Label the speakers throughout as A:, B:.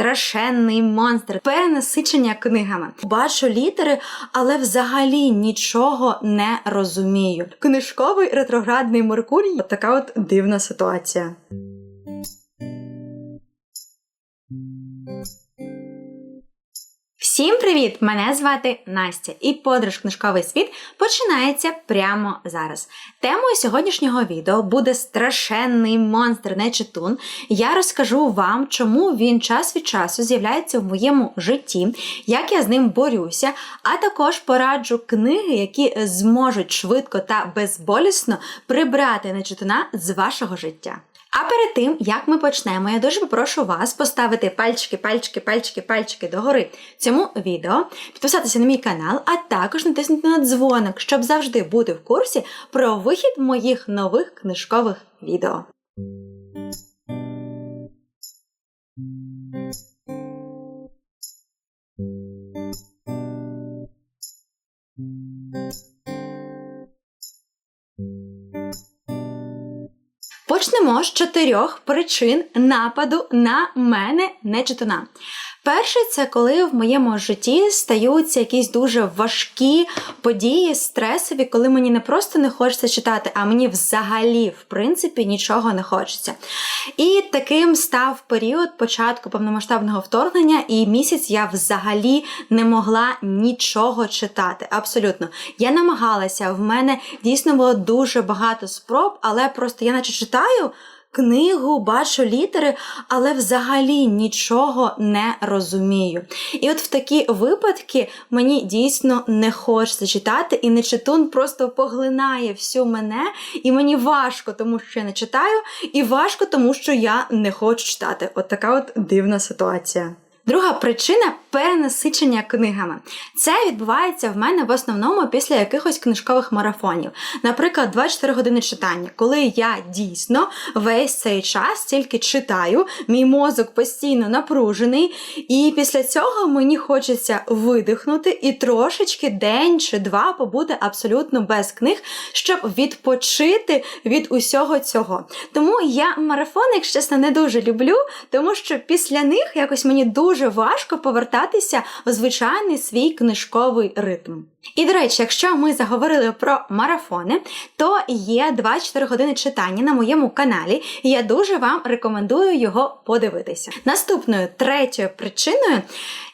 A: страшенний монстр, перенасичення книгами. Бачу літери, але взагалі нічого не розумію. Книжковий ретроградний Меркурій така от дивна ситуація. Всім привіт! Мене звати Настя, і подорож книжковий світ починається прямо зараз. Темою сьогоднішнього відео буде страшенний монстр нечитун. Я розкажу вам, чому він час від часу з'являється в моєму житті, як я з ним борюся, а також пораджу книги, які зможуть швидко та безболісно прибрати нечитуна з вашого життя. А перед тим, як ми почнемо, я дуже попрошу вас поставити пальчики, пальчики, пальчики, пальчики догори цьому відео, підписатися на мій канал, а також натиснути на дзвоник, щоб завжди бути в курсі про вихід моїх нових книжкових відео. Почнемо з чотирьох причин нападу на мене нечитуна. Перше, це коли в моєму житті стаються якісь дуже важкі події, стресові, коли мені не просто не хочеться читати, а мені взагалі, в принципі, нічого не хочеться. І таким став період початку повномасштабного вторгнення, і місяць я взагалі не могла нічого читати. Абсолютно. Я намагалася, в мене дійсно було дуже багато спроб, але просто я наче читаю книгу, бачу літери, але взагалі нічого не розумію. І от в такі випадки мені дійсно не хочеться читати, і нечитун просто поглинає всю мене, і мені важко, тому що я не читаю, і важко, тому що я не хочу читати. От така от дивна ситуація. Друга причина перенасичення книгами. Це відбувається в мене в основному після якихось книжкових марафонів. Наприклад, 24 години читання, коли я дійсно весь цей час тільки читаю, мій мозок постійно напружений, і після цього мені хочеться видихнути і трошечки день чи два побути абсолютно без книг, щоб відпочити від усього цього. Тому я марафони, якщо чесно, не дуже люблю, тому що після них якось мені дуже важко повертатися в звичайний свій книжковий ритм. І, до речі, якщо ми заговорили про марафони, то є 24 години читання на моєму каналі, і я дуже вам рекомендую його подивитися. Наступною третьою причиною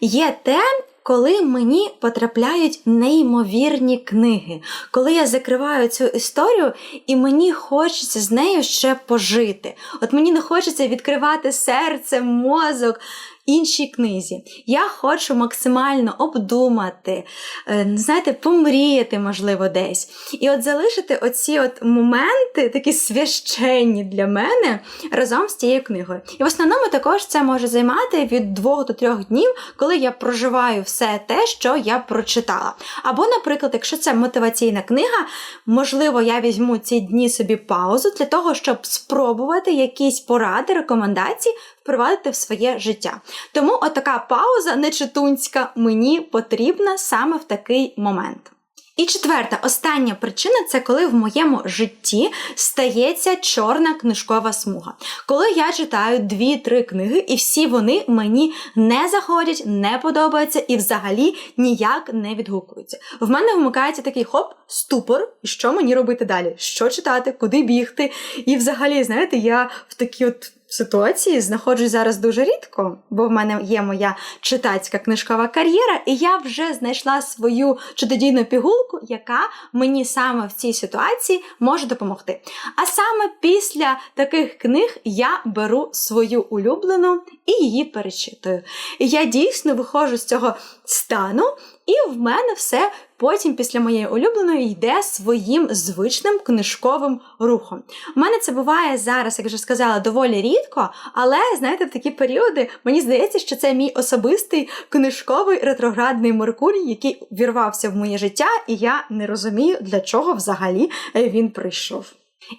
A: є те, коли мені потрапляють неймовірні книги, коли я закриваю цю історію, і мені хочеться з нею ще пожити. От мені не хочеться відкривати серце, мозок. Іншій книзі. Я хочу максимально обдумати, е, знаєте, помріяти, можливо, десь. І от залишити оці от моменти, такі священні для мене, разом з цією книгою. І в основному також це може займати від двох до трьох днів, коли я проживаю все те, що я прочитала. Або, наприклад, якщо це мотиваційна книга, можливо, я візьму ці дні собі паузу для того, щоб спробувати якісь поради, рекомендації впровадити в своє життя. Тому отака пауза нечитунська мені потрібна саме в такий момент. І четверта, остання причина це коли в моєму житті стається чорна книжкова смуга. Коли я читаю дві-три книги, і всі вони мені не заходять, не подобаються і взагалі ніяк не відгукуються. В мене вмикається такий хоп, ступор, і що мені робити далі? Що читати, куди бігти? І взагалі, знаєте, я в такій от ситуації знаходжусь зараз дуже рідко, бо в мене є моя читацька книжкова кар'єра, і я вже знайшла свою чудодійну пігулку, яка мені саме в цій ситуації може допомогти. А саме після таких книг я беру свою улюблену і її перечитую. І я дійсно виходжу з цього стану, і в мене все потім, після моєї улюбленої, йде своїм звичним книжковим рухом. У мене це буває зараз, як вже сказала, доволі рідко, але знаєте, в такі періоди мені здається, що це мій особистий книжковий ретроградний Меркурій, який вірвався в моє життя, і я не розумію, для чого взагалі він прийшов.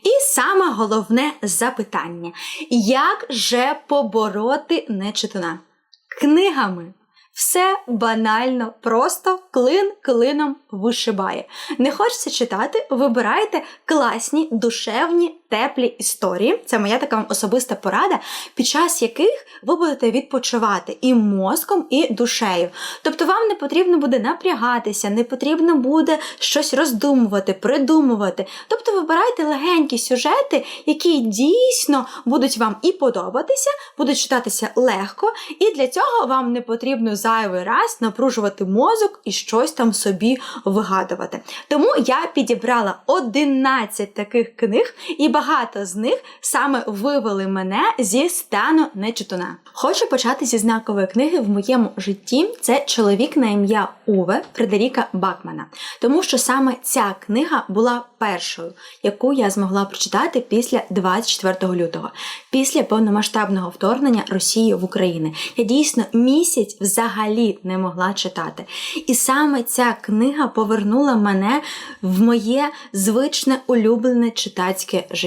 A: І саме головне запитання: як же побороти нечитуна? Книгами. Все банально, просто клин клином вишибає. Не хочеться читати, вибирайте класні, душевні теплі історії. Це моя така вам особиста порада, під час яких ви будете відпочивати і мозком, і душею. Тобто вам не потрібно буде напрягатися, не потрібно буде щось роздумувати, придумувати. Тобто вибирайте легенькі сюжети, які дійсно будуть вам і подобатися, будуть читатися легко, і для цього вам не потрібно зайвий раз напружувати мозок і щось там собі вигадувати. Тому я підібрала 11 таких книг, і багато з них саме вивели мене зі стану нечитуна. Хочу почати зі знакової книги в моєму житті. Це чоловік на ім'я Уве Фредеріка Бакмана, тому що саме ця книга була першою, яку я змогла прочитати після 24 лютого, після повномасштабного вторгнення Росії в Україну. Я дійсно місяць взагалі не могла читати. І саме ця книга повернула мене в моє звичне улюблене читацьке життя.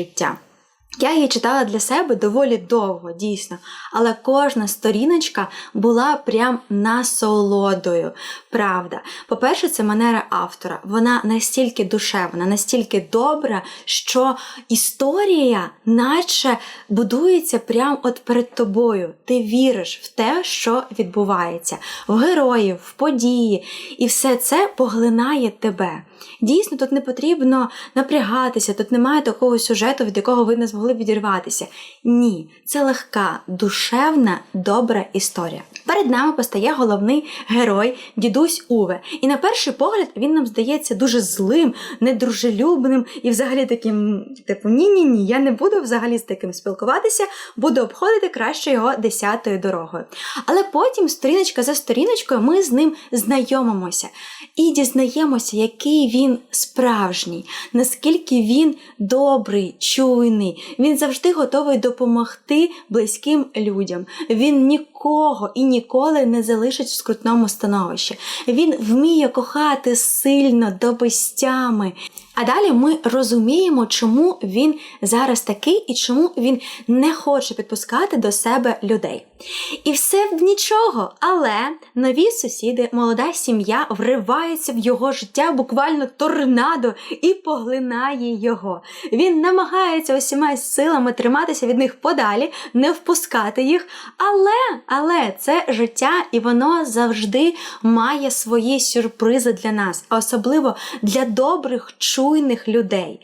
A: Я її читала для себе доволі довго, дійсно, але кожна сторіночка була прям насолодою. Правда. По-перше, це манера автора. Вона настільки душевна, настільки добра, що історія, наче будується прямо от перед тобою. Ти віриш в те, що відбувається, в героїв, в події, і все це поглинає тебе. Дійсно, тут не потрібно напрягатися, тут немає такого сюжету, від якого ви не змогли відірватися. Ні, це легка, душевна, добра історія. Перед нами постає головний герой, дідусь Уве. І на перший погляд він нам здається дуже злим, недружелюбним і взагалі таким, типу, ні-ні ні, я не буду взагалі з таким спілкуватися, буду обходити краще його десятою дорогою. Але потім, сторіночка за сторіночкою, ми з ним знайомимося і дізнаємося, який він справжній, наскільки він добрий, чуйний. Він завжди готовий допомогти близьким людям. Він нікого і ніколи не залишить в скрутному становищі. Він вміє кохати сильно до безтями. А далі ми розуміємо, чому він зараз такий і чому він не хоче підпускати до себе людей. І все в нічого, але нові сусіди, молода сім'я вривається в його життя буквально торнадо і поглинає його. Він намагається усіма силами триматися від них подалі, не впускати їх. Але, але це життя, і воно завжди має свої сюрпризи для нас, а особливо для добрих, чуйних людей.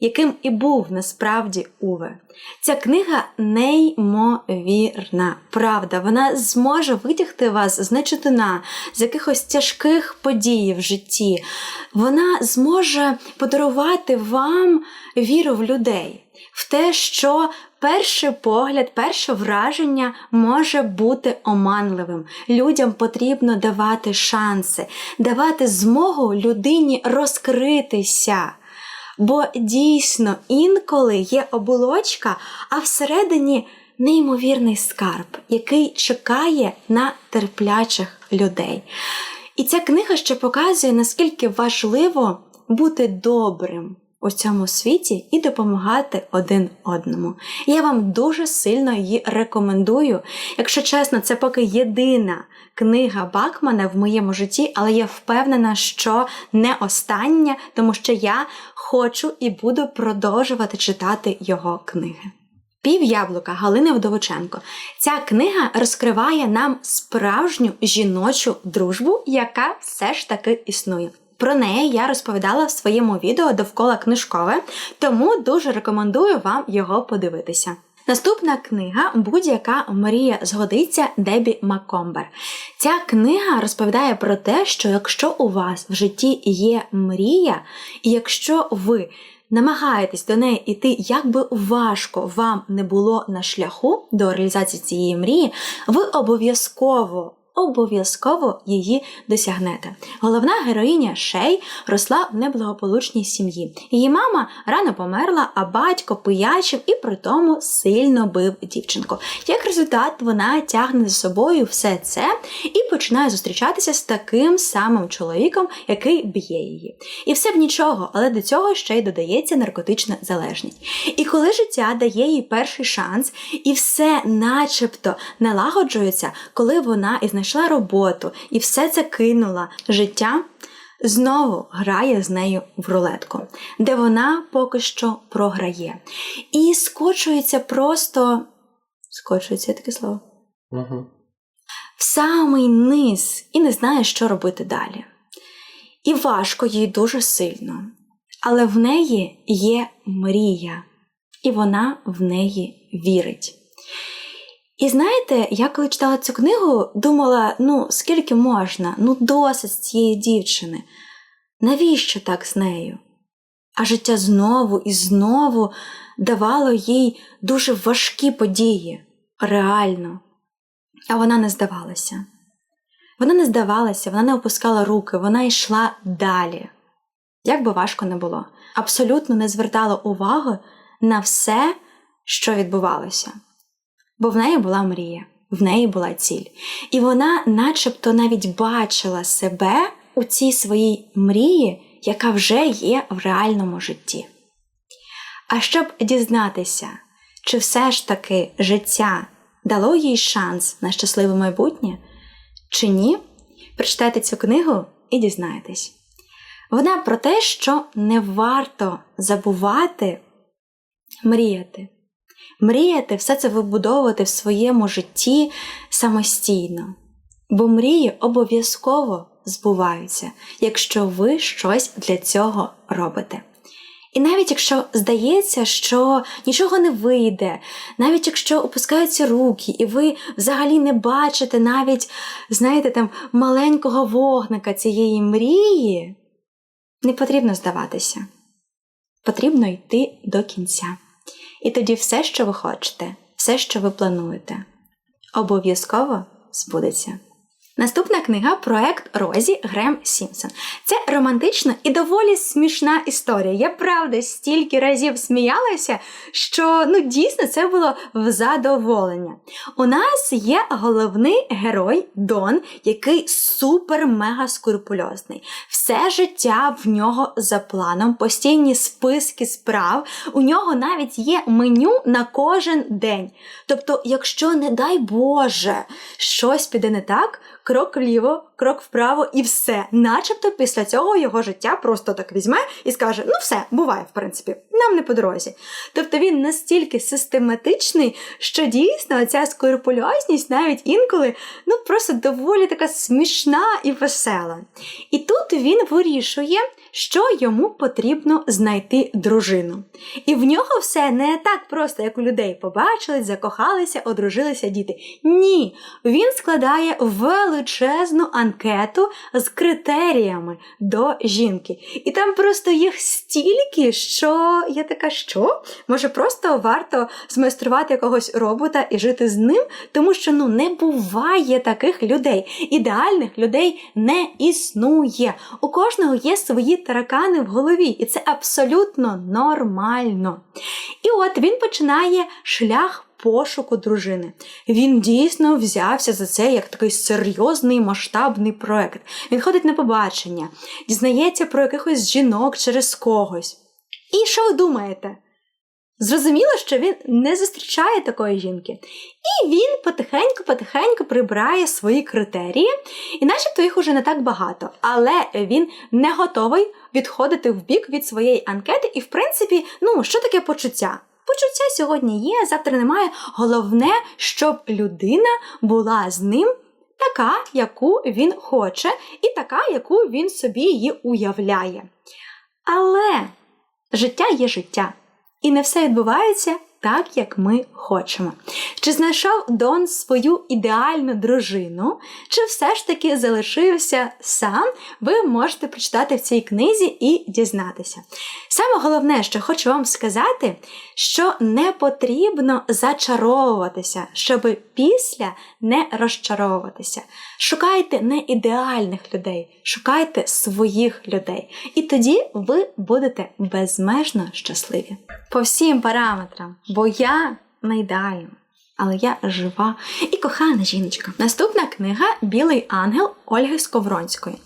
A: Яким і був насправді Уве. Ця книга неймовірна, правда, вона зможе витягти вас з нечитина, з якихось тяжких подій в житті. Вона зможе подарувати вам віру в людей, в те, що перший погляд, перше враження може бути оманливим. Людям потрібно давати шанси, давати змогу людині розкритися. Бо дійсно інколи є оболочка, а всередині неймовірний скарб, який чекає на терплячих людей. І ця книга ще показує, наскільки важливо бути добрим у цьому світі і допомагати один одному. Я вам дуже сильно її рекомендую. Якщо чесно, це поки єдина книга Бакмана в моєму житті, але я впевнена, що не остання, тому що я хочу і буду продовжувати читати його книги. Пів яблука Галини Вдовиченко. Ця книга розкриває нам справжню жіночу дружбу, яка все ж таки існує. Про неї я розповідала в своєму відео довкола книжкове, тому дуже рекомендую вам його подивитися. Наступна книга Будь-яка мрія згодиться Дебі Маккомбер. Ця книга розповідає про те, що якщо у вас в житті є мрія, і якщо ви намагаєтесь до неї йти, як би важко вам не було на шляху до реалізації цієї мрії, ви обов'язково обов'язково її досягнете. Головна героїня Шей росла в неблагополучній сім'ї. Її мама рано померла, а батько пиячив і при тому сильно бив дівчинку. Як результат, вона тягне за собою все це і починає зустрічатися з таким самим чоловіком, який б'є її. І все б нічого, але до цього ще й додається наркотична залежність. І коли життя дає їй перший шанс, і все начебто налагоджується, коли вона і знайшла роботу і все це кинула життя. знову грає з нею в рулетку, де вона поки що програє. І скочується просто. Скочується таке слово.
B: Угу.
A: В самий низ і не знає, що робити далі. І важко їй дуже сильно. Але в неї є мрія, і вона в неї вірить. І знаєте, я коли читала цю книгу, думала: ну, скільки можна, ну досить цієї дівчини. Навіщо так з нею? А життя знову і знову давало їй дуже важкі події, реально. А вона не здавалася. Вона не здавалася, вона не опускала руки, вона йшла далі. Як би важко не було, абсолютно не звертала уваги на все, що відбувалося. Бо в неї була мрія, в неї була ціль. І вона, начебто, навіть бачила себе у цій своїй мрії, яка вже є в реальному житті. А щоб дізнатися, чи все ж таки життя дало їй шанс на щасливе майбутнє, чи ні, прочитайте цю книгу і дізнаєтесь. Вона про те, що не варто забувати мріяти. Мріяти, все це вибудовувати в своєму житті самостійно. Бо мрії обов'язково збуваються, якщо ви щось для цього робите. І навіть якщо здається, що нічого не вийде, навіть якщо опускаються руки, і ви взагалі не бачите навіть, знаєте, там маленького вогника цієї мрії, не потрібно здаватися. Потрібно йти до кінця. І тоді все, що ви хочете, все, що ви плануєте, обов'язково збудеться. Наступна книга проект Розі Грем Сімпсон. Це романтична і доволі смішна історія. Я правда стільки разів сміялася, що ну дійсно це було в задоволення. У нас є головний герой Дон, який супер-мега скрупульозний. Все життя в нього за планом, постійні списки справ. У нього навіть є меню на кожен день. Тобто, якщо, не дай Боже, щось піде не так крок вліво, крок вправо і все. Начебто після цього його життя просто так візьме і скаже: ну все, буває, в принципі, нам не по дорозі. Тобто він настільки систематичний, що дійсно ця скорпульозність навіть інколи ну просто доволі така смішна і весела. І тут він вирішує. Що йому потрібно знайти дружину. І в нього все не так просто, як у людей побачились, закохалися, одружилися діти. Ні, він складає величезну анкету з критеріями до жінки. І там просто їх стільки, що я така, що? Може, просто варто змайструвати якогось робота і жити з ним, тому що ну не буває таких людей. Ідеальних людей не існує. У кожного є свої таракани в голові, і це абсолютно нормально. І от він починає шлях. Пошуку дружини. Він дійсно взявся за це як такий серйозний масштабний проект. Він ходить на побачення, дізнається про якихось жінок через когось. І що ви думаєте? Зрозуміло, що він не зустрічає такої жінки. І він потихеньку-потихеньку прибирає свої критерії, і начебто їх уже не так багато. Але він не готовий відходити в бік від своєї анкети. І, в принципі, ну, що таке почуття? Почуття сьогодні є, завтра немає. Головне, щоб людина була з ним така, яку він хоче, і така, яку він собі її уявляє. Але життя є життя. І не все відбувається так, як ми хочемо. Чи знайшов Дон свою ідеальну дружину, чи все ж таки залишився сам, ви можете прочитати в цій книзі і дізнатися. Саме головне, що хочу вам сказати, що не потрібно зачаровуватися, щоб після не розчаровуватися. Шукайте не ідеальних людей, шукайте своїх людей. І тоді ви будете безмежно щасливі. По всім параметрам, бо я не ідеальна. Але я жива і кохана жіночка. Наступна книга Білий ангел Ольги Сковронської.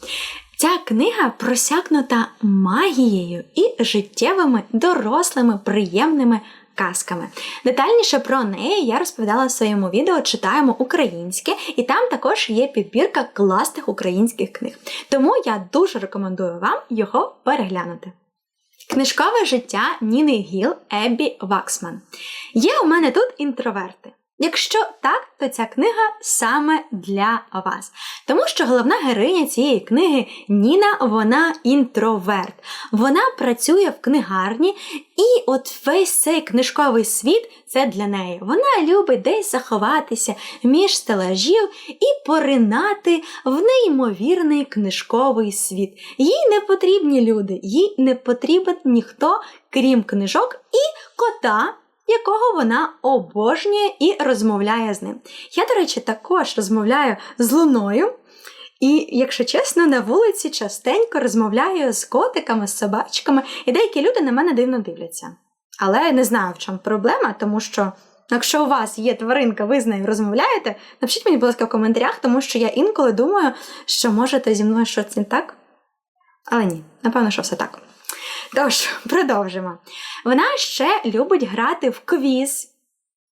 A: Ця книга просякнута магією і життєвими, дорослими, приємними казками. Детальніше про неї я розповідала в своєму відео Читаємо українське, і там також є підбірка класних українських книг. Тому я дуже рекомендую вам його переглянути. Книжкове життя Ніни Гіл Еббі Ваксман. Є у мене тут інтроверти. Якщо так, то ця книга саме для вас. Тому що головна героїня цієї книги Ніна, вона інтроверт. Вона працює в книгарні, і от весь цей книжковий світ це для неї. Вона любить десь заховатися між стелажів і поринати в неймовірний книжковий світ. Їй не потрібні люди, їй не потрібен ніхто, крім книжок і кота якого вона обожнює і розмовляє з ним. Я, до речі, також розмовляю з луною. І, якщо чесно, на вулиці частенько розмовляю з котиками, з собачками, і деякі люди на мене дивно дивляться. Але не знаю, в чому проблема, тому що, якщо у вас є тваринка, ви з нею розмовляєте, напишіть мені, будь ласка, в коментарях, тому що я інколи думаю, що можете зі мною щось не так. Але ні, напевно, що все так. Тож, продовжимо. Вона ще любить грати в квіз.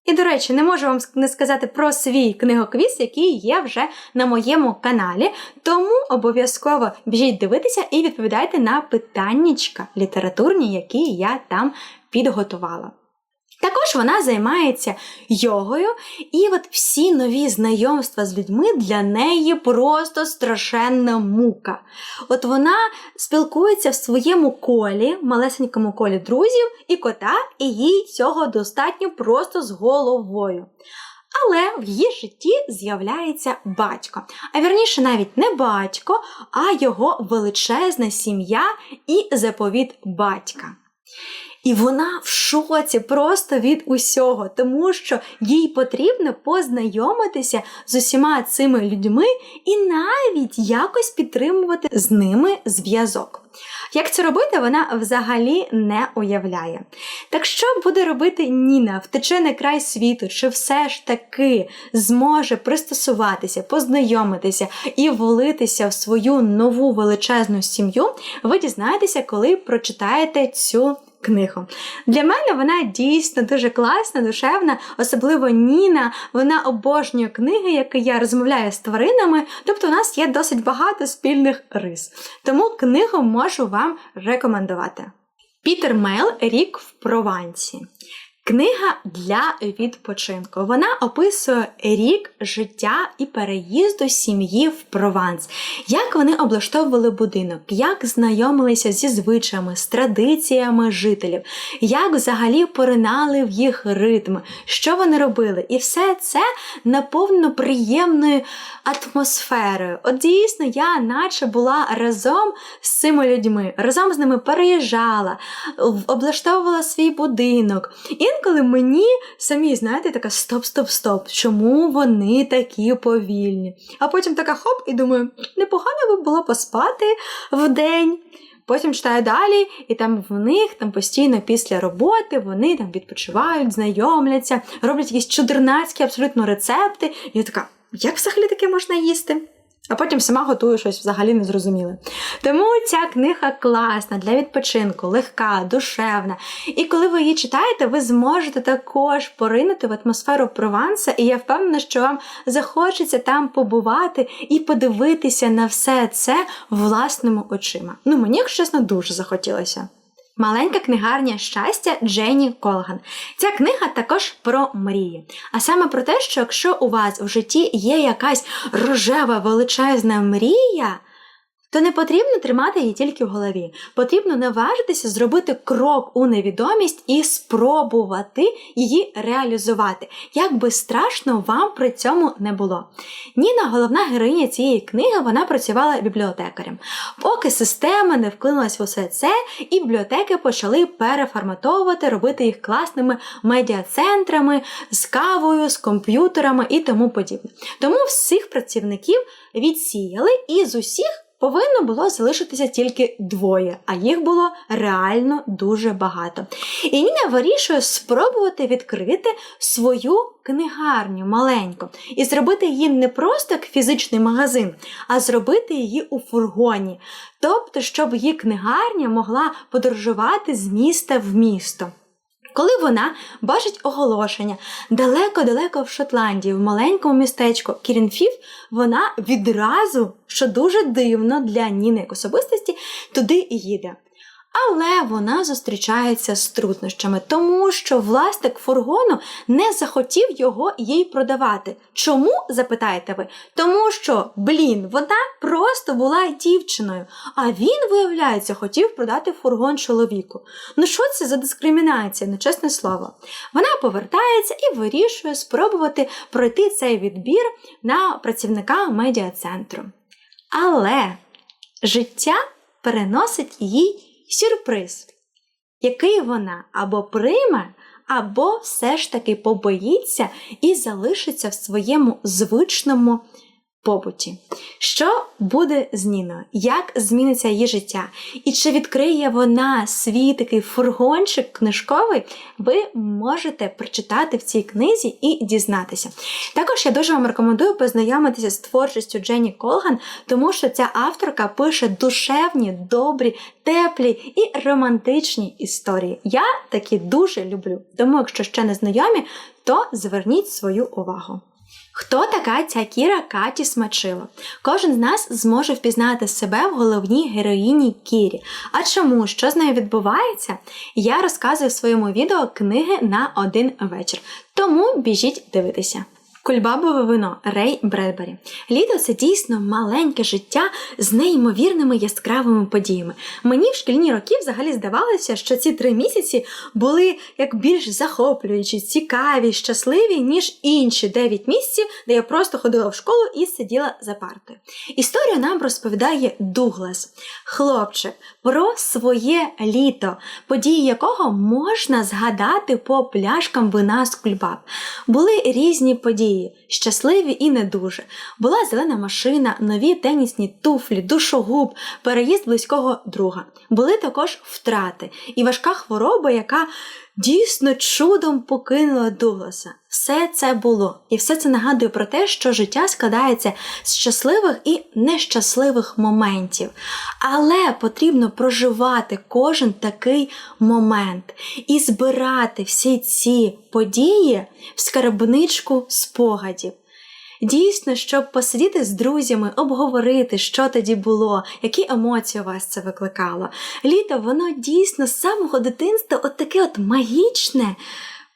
A: І, до речі, не можу вам не сказати про свій книгоквіз, який є вже на моєму каналі. Тому обов'язково біжіть дивитися і відповідайте на питаннячка літературні, які я там підготувала. Також вона займається йогою, і от всі нові знайомства з людьми для неї просто страшенна мука. От вона спілкується в своєму колі, малесенькому колі друзів і кота, і їй цього достатньо просто з головою. Але в її житті з'являється батько. А вірніше, навіть не батько, а його величезна сім'я і заповіт батька. І вона в шоці просто від усього, тому що їй потрібно познайомитися з усіма цими людьми і навіть якось підтримувати з ними зв'язок. Як це робити, вона взагалі не уявляє. Так що буде робити Ніна, втече на край світу, чи все ж таки зможе пристосуватися, познайомитися і влитися в свою нову величезну сім'ю, ви дізнаєтеся, коли прочитаєте цю книгу. Для мене вона дійсно дуже класна, душевна, особливо Ніна. Вона обожнює книги, які я розмовляю з тваринами, тобто у нас є досить багато спільних рис. Тому книгу можу вам рекомендувати. Пітер Мейл Рік в Провансі. Книга для відпочинку. Вона описує рік життя і переїзду сім'ї в Прованс, як вони облаштовували будинок, як знайомилися зі звичаями, з традиціями жителів, як взагалі поринали в їх ритм, що вони робили. І все це наповнено приємною атмосферою. От дійсно, я, наче була разом з цими людьми, разом з ними переїжджала, облаштовувала свій будинок. Інколи мені самі, знаєте, така стоп-стоп-стоп, чому вони такі повільні? А потім така хоп, і думаю, непогано би було поспати в день. Потім читаю далі, і там в них там постійно після роботи вони там відпочивають, знайомляться, роблять якісь чудернацькі абсолютно рецепти. І я така, як взагалі таке можна їсти? А потім сама готую щось взагалі незрозуміле. Тому ця книга класна для відпочинку, легка, душевна. І коли ви її читаєте, ви зможете також поринути в атмосферу Прованса, і я впевнена, що вам захочеться там побувати і подивитися на все це власними очима. Ну, мені, якщо чесно, дуже захотілося. Маленька книгарня щастя Дженні Колган. Ця книга також про мрії. А саме про те, що якщо у вас в житті є якась рожева величезна мрія, то не потрібно тримати її тільки в голові. Потрібно наважитися зробити крок у невідомість і спробувати її реалізувати, як би страшно вам при цьому не було. Ніна, головна героїня цієї книги, вона працювала бібліотекарем. Поки система не вклинулась в усе це, і бібліотеки почали переформатовувати, робити їх класними медіа-центрами з кавою, з комп'ютерами і тому подібне. Тому всіх працівників відсіяли і з усіх повинно було залишитися тільки двоє, а їх було реально дуже багато. І Ніна вирішує спробувати відкрити свою книгарню маленьку і зробити її не просто як фізичний магазин, а зробити її у фургоні. Тобто, щоб її книгарня могла подорожувати з міста в місто. Коли вона бачить оголошення далеко-далеко в Шотландії, в маленькому містечку Кірінфів, вона відразу, що дуже дивно для Ніни як особистості, туди і їде. Але вона зустрічається з труднощами, тому що власник фургону не захотів його їй продавати. Чому запитаєте ви? Тому що, блін, вона просто була дівчиною, а він, виявляється, хотів продати фургон чоловіку. Ну що це за дискримінація, ну чесне слово. Вона повертається і вирішує спробувати пройти цей відбір на працівника медіа-центру. Але життя переносить їй сюрприз, який вона або прийме, або все ж таки побоїться і залишиться в своєму звичному побуті. Що буде з Ніною? Як зміниться її життя? І чи відкриє вона свій такий фургончик книжковий, ви можете прочитати в цій книзі і дізнатися. Також я дуже вам рекомендую познайомитися з творчістю Дженні Колган, тому що ця авторка пише душевні, добрі, теплі і романтичні історії. Я такі дуже люблю. Тому, якщо ще не знайомі, то зверніть свою увагу. Хто така ця Кіра Каті Смачило? Кожен з нас зможе впізнати себе в головній героїні Кірі. А чому? Що з нею відбувається? Я розказую в своєму відео книги на один вечір. Тому біжіть дивитися. Кульбабове вино Рей Бредбері. Літо це дійсно маленьке життя з неймовірними яскравими подіями. Мені в шкільні роки взагалі здавалося, що ці три місяці були як більш захоплюючі, цікаві, щасливі, ніж інші дев'ять місяців, де я просто ходила в школу і сиділа за партою. Історію нам розповідає Дуглас, хлопчик, про своє літо, події якого можна згадати по пляшкам вина з кульбаб. Були різні події щасливі і не дуже. Була зелена машина, нові тенісні туфлі, душогуб, переїзд близького друга. Були також втрати і важка хвороба, яка дійсно чудом покинула Дугласа. Все це було, і все це нагадує про те, що життя складається з щасливих і нещасливих моментів. Але потрібно проживати кожен такий момент і збирати всі ці події в скарбничку спогадів. Дійсно, щоб посидіти з друзями, обговорити, що тоді було, які емоції у вас це викликало. Літо, воно дійсно з самого дитинства от таке от магічне,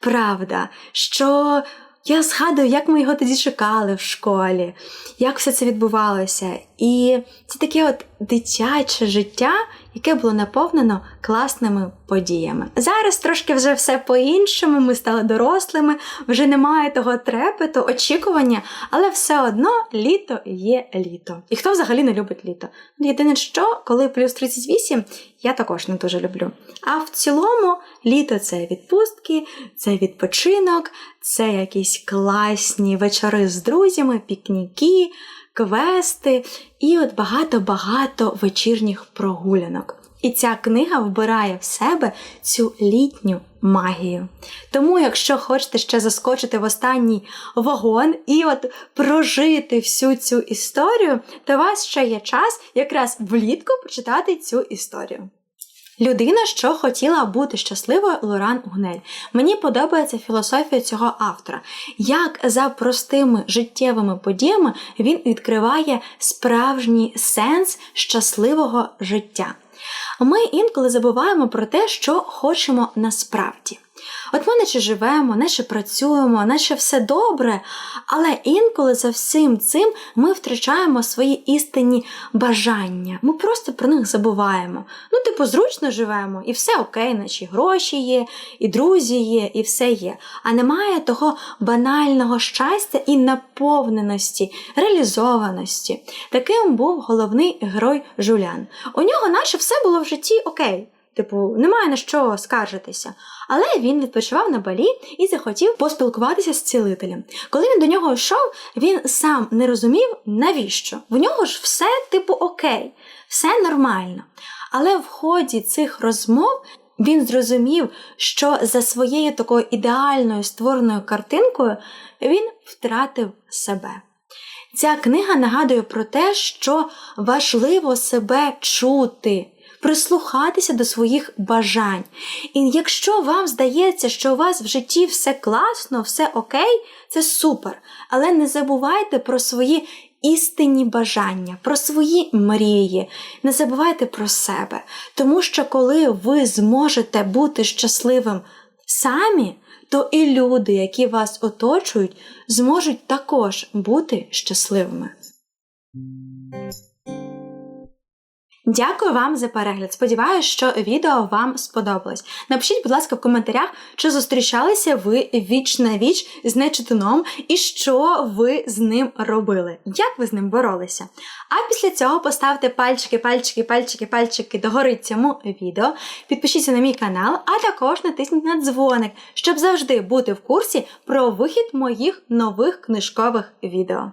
A: правда, що я згадую, як ми його тоді чекали в школі, як все це відбувалося. І це таке от дитяче життя, яке було наповнено класними подіями. Зараз трошки вже все по-іншому, ми стали дорослими, вже немає того трепету, очікування, але все одно літо є літо. І хто взагалі не любить літо? Єдине, що коли плюс 38, я також не дуже люблю. А в цілому літо це відпустки, це відпочинок, це якісь класні вечори з друзями, пікніки квести і от багато-багато вечірніх прогулянок. І ця книга вбирає в себе цю літню магію. Тому, якщо хочете ще заскочити в останній вагон і от прожити всю цю історію, то у вас ще є час якраз влітку прочитати цю історію. Людина, що хотіла бути щасливою Лоран Гунель. Мені подобається філософія цього автора. Як за простими життєвими подіями він відкриває справжній сенс щасливого життя. Ми інколи забуваємо про те, що хочемо насправді. От ми наче живемо, наче працюємо, наче все добре, але інколи за всім цим ми втрачаємо свої істинні бажання. Ми просто про них забуваємо. Ну, типу, зручно живемо, і все окей, наші гроші є, і друзі є, і все є. А немає того банального щастя і наповненості, реалізованості. Таким був головний герой Жулян. У нього, наче все було в житті окей. Типу, немає на що скаржитися. Але він відпочивав на балі і захотів поспілкуватися з цілителем. Коли він до нього йшов, він сам не розумів, навіщо. В нього ж все, типу, окей, все нормально. Але в ході цих розмов він зрозумів, що за своєю такою ідеальною створеною картинкою він втратив себе. Ця книга нагадує про те, що важливо себе чути прислухатися до своїх бажань. І якщо вам здається, що у вас в житті все класно, все окей, це супер. Але не забувайте про свої істинні бажання, про свої мрії. Не забувайте про себе. Тому що коли ви зможете бути щасливим самі, то і люди, які вас оточують, зможуть також бути щасливими. Дякую вам за перегляд. Сподіваюсь, що відео вам сподобалось. Напишіть, будь ласка, в коментарях, чи зустрічалися ви віч на віч з нечитуном і що ви з ним робили, як ви з ним боролися. А після цього поставте пальчики, пальчики, пальчики, пальчики догори цьому відео, підпишіться на мій канал, а також натисніть на дзвоник, щоб завжди бути в курсі про вихід моїх нових книжкових відео.